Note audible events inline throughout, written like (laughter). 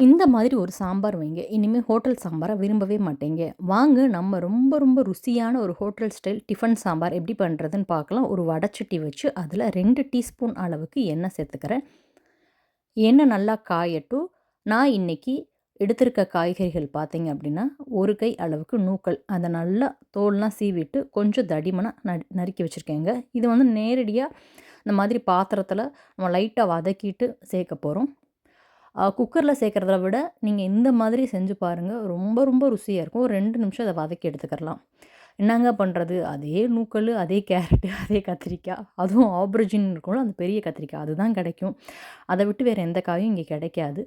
இந்த மாதிரி ஒரு சாம்பார் வைங்க. இனிமேல் ஹோட்டல் சாம்பாரை விரும்பவே மாட்டேங்க. வாங்க நம்ம ரொம்ப ரொம்ப ருசியான ஒரு ஹோட்டல் ஸ்டைல் டிஃபன் சாம்பார் எப்படி பண்ணுறதுன்னு பார்க்கலாம். ஒரு வடச்சட்டி வச்சு அதில் ரெண்டு டீஸ்பூன் அளவுக்கு எண்ணெய் சேர்த்துக்கிறேன். எண்ணெய் நல்லா காயட்டும். நான் இன்றைக்கி எடுத்திருக்க காய்கறிகள் பார்த்தீங்க அப்படின்னா ஒரு கை அளவுக்கு நூக்கல் அதை நல்லா தோல்லாம் சீவிட்டு கொஞ்சம் தடிமனாக ந நறுக்கி வச்சுருக்கேங்க. இது வந்து நேரடியாக இந்த மாதிரி பாத்திரத்தில் நம்ம லைட்டாக வதக்கிட்டு சேர்க்க போகிறோம் குக்கரில் சேர்க்குறத விட நீங்கள் இந்த மாதிரி செஞ்சு பாருங்கள் ரொம்ப ரொம்ப ருசியாக இருக்கும். ஒரு ரெண்டு நிமிஷம் அதை வதக்கி எடுத்துக்கிறலாம். என்னங்க பண்ணுறது அதே நூக்கல் அதே கேரட்டு (laughs) அதே கத்திரிக்காய். அதுவும் ஆப்ரிஜின் இருக்கும்ல அந்த பெரிய கத்திரிக்காய். அதுதான் கிடைக்கும். அதை விட்டு வேறு எந்த காயும் இங்கே கிடைக்காது.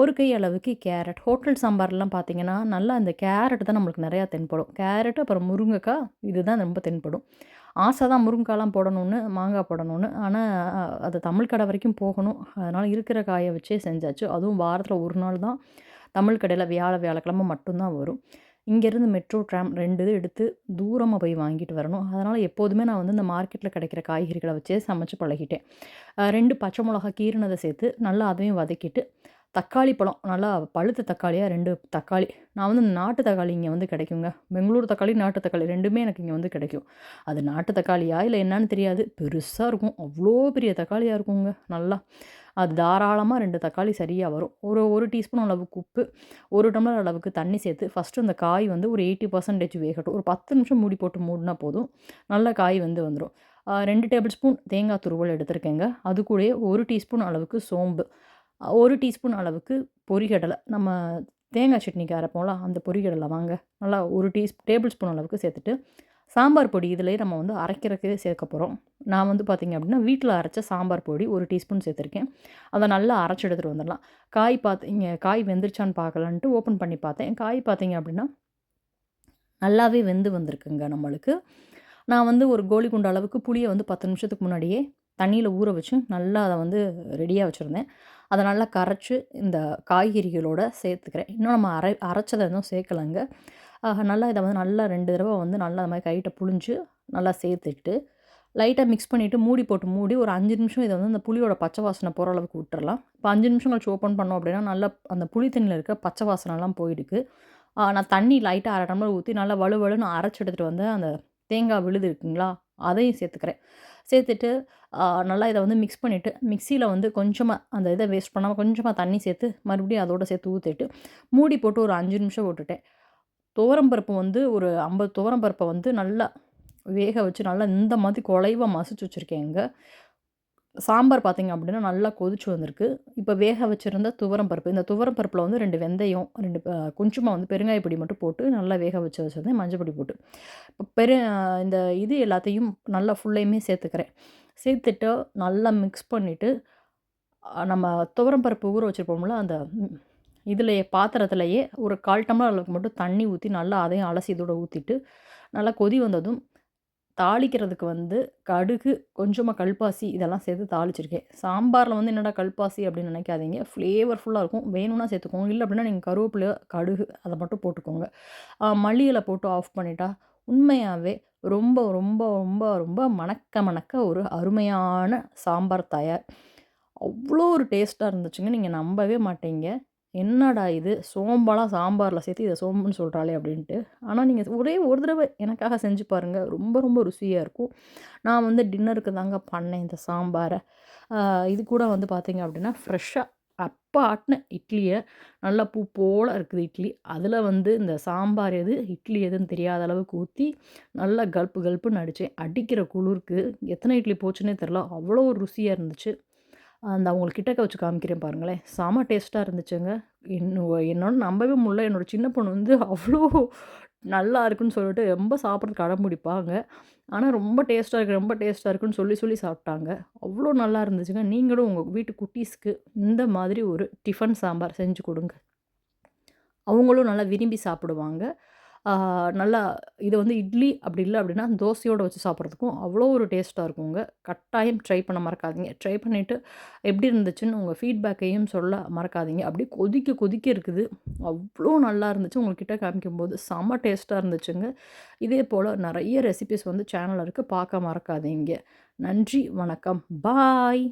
ஒரு கை அளவுக்கு கேரட். ஹோட்டல் சாம்பார்லாம் பார்த்தீங்கன்னா நல்லா அந்த கேரட் தான் நம்மளுக்கு நிறையா தென்படும். கேரட்டு அப்புறம் முருங்கைக்காய் இதுதான் ரொம்ப தென்படும். ஆசை தான் முருங்கைக்காலாம் போடணும்னு மாங்காய் போடணும்னு. ஆனால் அது தமிழ் கடை வரைக்கும் போகணும். அதனால் இருக்கிற காயை வச்சே செஞ்சாச்சு. அதுவும் வாரத்தில் ஒரு நாள் தான் தமிழ் கடையில் வியாழ வியாழக்கிழமை மட்டும்தான் வரும். இங்கேருந்து மெட்ரோ ட்ராம் ரெண்டு இது எடுத்து தூரமாக போய் வாங்கிட்டு வரணும். அதனால் எப்போதுமே நான் வந்து இந்த மார்க்கெட்டில் கிடைக்கிற காய்கறிகளை வச்சே சமைச்சு பழகிட்டேன். ரெண்டு பச்சை மிளகா கீரினதை சேர்த்து நல்லா அதையும் வதக்கிட்டு தக்காளி பழம். நல்லா பழுத்த தக்காளியாக ரெண்டு தக்காளி. நான் வந்து நாட்டு தக்காளி இங்கே வந்து கிடைக்குங்க. பெங்களூர் தக்காளி நாட்டு தக்காளி ரெண்டுமே எனக்கு இங்கே வந்து கிடைக்கும். அது நாட்டு தக்காளியா இல்லை என்னன்னு தெரியாது. பெருசாக இருக்கும். அவ்வளோ பெரிய தக்காளியாக இருக்குங்க. நல்லா. அது தாராளமாக ரெண்டு தக்காளி சரியாக வரும். ஒரு ஒரு டீஸ்பூன் அளவுக்கு உப்பு ஒரு டம்ளர் அளவுக்கு தண்ணி சேர்த்து ஃபஸ்ட்டு அந்த காய் வந்து ஒரு எயிட்டி பர்சன்டேஜ் வேகட்டும். ஒரு பத்து நிமிஷம் மூடி போட்டு மூடினா போதும். நல்ல காய் வந்து வந்துடும் ரெண்டு டேபிள் ஸ்பூன் தேங்காய் துருவல் எடுத்திருக்கேங்க. அது கூட ஒரு டீஸ்பூன் அளவுக்கு சோம்பு. ஒரு டீஸ்பூன் அளவுக்கு பொரிகடலை நம்ம தேங்காய் சட்னிக்கு அரைப்போம்ல அந்த பொரிகடலை வாங்க. நல்லா ஒரு டீ டேபிள் ஸ்பூன் அளவுக்கு சேர்த்துட்டு சாம்பார் பொடி இதுலேயே நம்ம வந்து அரைக்கிறதுக்கு சேர்க்க போகிறோம் நான் வந்து பார்த்திங்க அப்படின்னா வீட்டில் அரைச்ச சாம்பார் பொடி ஒரு டீஸ்பூன் சேர்த்துருக்கேன். அதை நல்லா அரைச்சி எடுத்துகிட்டு வந்துடலாம். காய் பார்த்து இங்கே காய் வெந்துருச்சான்னு பார்க்கலான்ட்டு ஓப்பன் பண்ணி பார்த்தேன். காய் பார்த்திங்க அப்படின்னா நல்லாவே வெந்து வந்திருக்குங்க நம்மளுக்கு. நான் வந்து ஒரு கோழி குண்ட அளவுக்கு புளியை வந்து பத்து நிமிஷத்துக்கு முன்னாடியே தண்ணியில் ஊற வச்சு நல்லா அதை வந்து ரெடியாக வச்சுருந்தேன். அதை நல்லா கரைச்சி இந்த காய்கறிகளோடு சேர்த்துக்கிறேன். இன்னும் நம்ம அரை அரைச்சதை எதுவும் சேர்க்கலைங்க. நல்லா இதை வந்து நல்லா ரெண்டு தடவை வந்து நல்லா அது மாதிரி கைட்டை புழிஞ்சு நல்லா சேர்த்துட்டு லைட்டாக மிக்ஸ் பண்ணிவிட்டு மூடி போட்டு மூடி ஒரு அஞ்சு நிமிஷம் இதை வந்து அந்த புளியோட பச்சை வாசனை போகிற அளவுக்கு விட்டுறலாம். இப்போ அஞ்சு நிமிஷம் கழிச்சு ஓப்பன் பண்ணோம் அப்படின்னா நல்லா அந்த புளி தண்ணியில் இருக்க பச்சை வாசனைலாம் போயிடுக்கு. நான் தண்ணி லைட்டாக அரை டம்ளர் ஊற்றி நல்லா வலுவலுன்னு அரைச்சி எடுத்துகிட்டு வந்து அந்த தேங்காய் விழுது இருக்குங்களா அதையும் சேர்த்துக்கிறேன். சேர்த்துட்டு நல்லா இதை வந்து மிக்ஸ் பண்ணிவிட்டு மிக்சியில் வந்து கொஞ்சமாக அந்த இதை வேஸ்ட் பண்ணாமல் கொஞ்சமாக தண்ணி சேர்த்து மறுபடியும் அதோடு சேர்த்து ஊற்றிட்டு மூடி போட்டு ஒரு அஞ்சு நிமிஷம் விட்டுட்டேன். துவரம்பருப்பு வந்து ஒரு ஐம்பது துவரம்பருப்பை வந்து நல்லா வேக வச்சு நல்லா இந்த மாதிரி குலைவாக மசிச்சு வச்சுருக்கேங்க சாம்பார் பார்த்திங்க அப்படின்னா நல்லா கொதிச்சு வந்திருக்கு. இப்போ வேக வச்சுருந்த துவரம் பருப்பு இந்த துவரம் பருப்பில் வந்து ரெண்டு வெந்தயம் ரெண்டு கொஞ்சமாக வந்து பெருங்காய பொடி மட்டும் போட்டு நல்லா வேக வச்சு வச்சுருந்தேன் மஞ்சள் பொடி போட்டு. இப்போ பெரு இந்த இது எல்லாத்தையும் நல்லா ஃபுல்லையுமே சேர்த்துக்கிறேன். சேர்த்துட்டு நல்லா மிக்ஸ் பண்ணிவிட்டு நம்ம துவரம் பருப்பு ஊற வச்சுருப்போம்ல அந்த இதிலேயே பாத்திரத்துலையே ஒரு கால் டம்ளர் அளவுக்கு மட்டும் தண்ணி ஊற்றி நல்லா அதையும் அலசி இதோட ஊற்றிட்டு நல்லா கொதி வந்ததும் தாளிக்கிறதுக்கு வந்து கடுகு கொஞ்சமாக கல்பாசி இதெல்லாம் சேர்த்து தாளிச்சிருக்கேன். சாம்பாரில் வந்து என்னடா கல்பாசி அப்படின்னு நினைக்காதீங்க. ஃப்ளேவர்ஃபுல்லாக இருக்கும். வேணும்னா சேர்த்துக்கோங்க. இல்லை அப்படின்னா நீங்கள் கருவேப்பிலை கடுகு அதை மட்டும் போட்டுக்கோங்க. மல்லியில் போட்டு ஆஃப் பண்ணிட்டா உண்மையாகவே ரொம்ப ரொம்ப ரொம்ப ரொம்ப மணக்க மணக்க ஒரு அருமையான சாம்பார் தயார். அவ்வளோ ஒரு டேஸ்ட்டாக இருந்துச்சுங்க. நீங்கள் நம்பவே மாட்டீங்க. என்னடா இது? சோம்பலாம் சாம்பாரில் சேர்த்து இதை சோம்புன்னு சொல்கிறாளே அப்படின்ட்டு. ஆனால் நீங்கள் ஒரே ஒரு தடவை எனக்காக செஞ்சு பாருங்கள் ரொம்ப ரொம்ப ருசியாக இருக்கும். நான் வந்து டின்னருக்கு தாங்க பண்ணேன் இந்த சாம்பாரை. இது கூட வந்து பார்த்திங்க அப்படின்னா ஃப்ரெஷ்ஷாக அப்போ ஆட்டின இட்லியை நல்லா பூ போல் இருக்குது இட்லி. அதில் வந்து இந்த சாம்பார் எது இட்லி எதுன்னு தெரியாத அளவுக்கு ஊற்றி நல்லா கல்ப்பு கல்ப்புன்னு அடித்தேன் அடிக்கிற குளிருக்கு எத்தனை இட்லி போச்சுன்னே தெரில அவ்வளோ ருசியாக இருந்துச்சு. அந்த அவங்களுக்கு கிட்டக்க வச்சு காமிக்கிறேன் பாருங்களேன். செம டேஸ்ட்டாக இருந்துச்சுங்க. இன்னும் என்னோட நம்பவே முடியல. என்னோடய சின்ன பொண்ணு வந்து அவ்வளோ நல்லா இருக்குன்னு சொல்லிட்டு ரொம்ப சாப்பிட்றதுக்கு அடம் பிடிப்பாங்க. ஆனால் ரொம்ப டேஸ்ட்டாக இருக்குது ரொம்ப டேஸ்ட்டாக இருக்குன்னு சொல்லி சொல்லி சாப்பிட்டாங்க. அவ்வளோ நல்லா இருந்துச்சுங்க. நீங்களும் உங்கள் வீட்டு குட்டீஸ்க்கு இந்த மாதிரி ஒரு டிஃபன் சாம்பார் செஞ்சு கொடுங்க. அவங்களும் நல்லா விரும்பி சாப்பிடுவாங்க. நல்லா இது வந்து இட்லி அப்படி இல்லை அப்படின்னா தோசையோடு வச்சு சாப்பிட்றதுக்கும் அவ்வளோ ஒரு டேஸ்ட்டாக இருக்குங்க கட்டாயம் ட்ரை பண்ண மறக்காதீங்க. ட்ரை பண்ணிவிட்டு எப்படி இருந்துச்சுன்னு உங்கள் ஃபீட்பேக்கையும் சொல்ல மறக்காதீங்க. அப்படியே கொதிக்க கொதிக்க இருக்குது. அவ்வளோ நல்லா இருந்துச்சு. உங்கள்கிட்ட காமிக்கும்போது செம்ம டேஸ்ட்டாக இருந்துச்சுங்க. இதே போல் நிறைய ரெசிபிஸ் வந்து சேனலில் இருக்குது பார்க்க மறக்காதீங்க. நன்றி வணக்கம். பாய்.